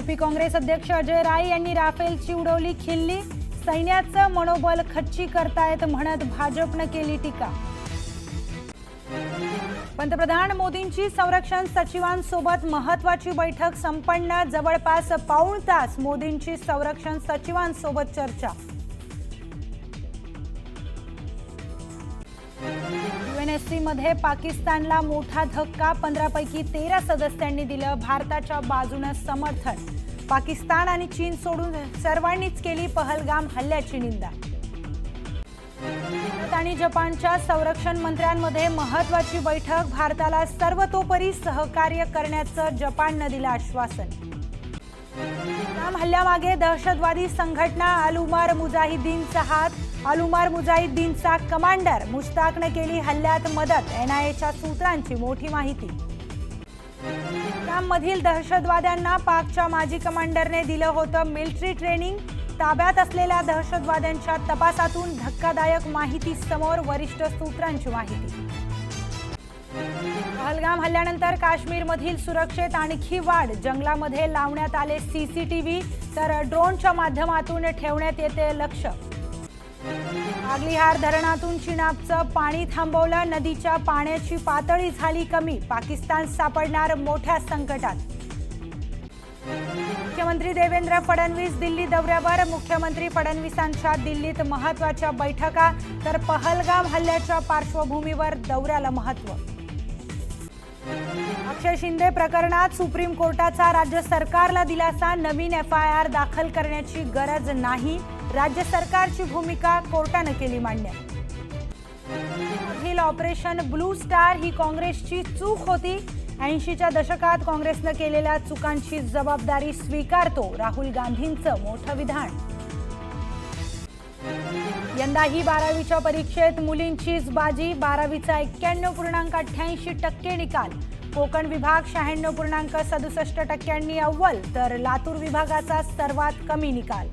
UP Congress अध्यक्ष अजय राय यांनी राफेलची उडवली खिल्ली. सैन्याचं मनोबल खच्ची करतायत म्हणत भाजपनं केली टीका. पंतप्रधान मोदींची संरक्षण सचिवांसोबत महत्वाची बैठक संपन्न. जवळपास पाऊण तास मोदींची संरक्षण सचिवांसोबत चर्चा. युएनएससी पाकिस्तानला मोठा धक्का पंधरापैकी तेरा सदस्यांनी दिलं भारताच्या बाजूनं समर्थन. पाकिस्तान आणि चीन सोडून सर्वांनीच केली पहलगाम हल्ल्याची निंदा. भारत आणि जपानच्या संरक्षण मंत्र्यांमध्ये महत्वाची बैठक भारताला सर्वतोपरी सहकार्य करण्याचं जपाननं दिलं आश्वासन. हल्ल्यामागे दहशतवादी संघटना अलुमार मुजाहिदीनचा हात अलुमार मुजाहिद्दीनचा कमांडर मुश्ताकनं केली हल्ल्यात मदत एनआयएच्या सूत्रांची मोठी माहिती. मधील दहशतवाद्यांना पाकच्या माजी कमांडरने दिलं होतं मिलिटरी ट्रेनिंग. ताब्यात असलेल्या दहशतवाद्यांच्या तपासातून धक्कादायक माहिती समोर वरिष्ठ सूत्रांची माहिती. पहलगाम हल्ल्यानंतर काश्मीरमधील सुरक्षेत आणखी वाढ. जंगलामध्ये लावण्यात आले सीसीटीव्ही तर ड्रोनच्या माध्यमातून ठेवण्यात येते लक्ष. आगलीहार धरणातून चिनाबचं पाणी थांबवलं. नदीच्या पाण्याची पातळी झाली कमी. पाकिस्तान सापडणार मोठ्या संकटात. मुख्यमंत्री देवेंद्र फडणवीस दिल्ली दौऱ्यावर. मुख्यमंत्री फडणवीसांच्या दिल्लीत महत्त्वाच्या बैठका. तर पहलगाम हल्ल्याच्या पार्श्वभूमीवर दौऱ्याला महत्त्व अक्षय शिंदे प्रकरणात सुप्रीम कोर्टाचा राज्य सरकारला दिलासा नवीन एफ आय आर दाखल करण्याची गरज नाही. राज्य सरकारची भूमिका कोर्टानं केली मान्य. मधील ऑपरेशन ब्लू स्टार ही काँग्रेसची चूक होती. ऐंशीच्या दशकात काँग्रेसनं केलेल्या चुकांची जबाबदारी स्वीकारतो राहुल गांधींचं मोठं विधान. यंदाही बारावीच्या परीक्षेत मुलींचीच बाजी बारावीचा एक्क्याण्णव पूर्णांक अठ्ठ्याऐंशी टक्के निकाल. कोकण विभाग शहाण्णव पूर्णांक सदुसष्ट टक्क्यांनी अव्वल तर लातूर विभागाचा सर्वात कमी निकाल.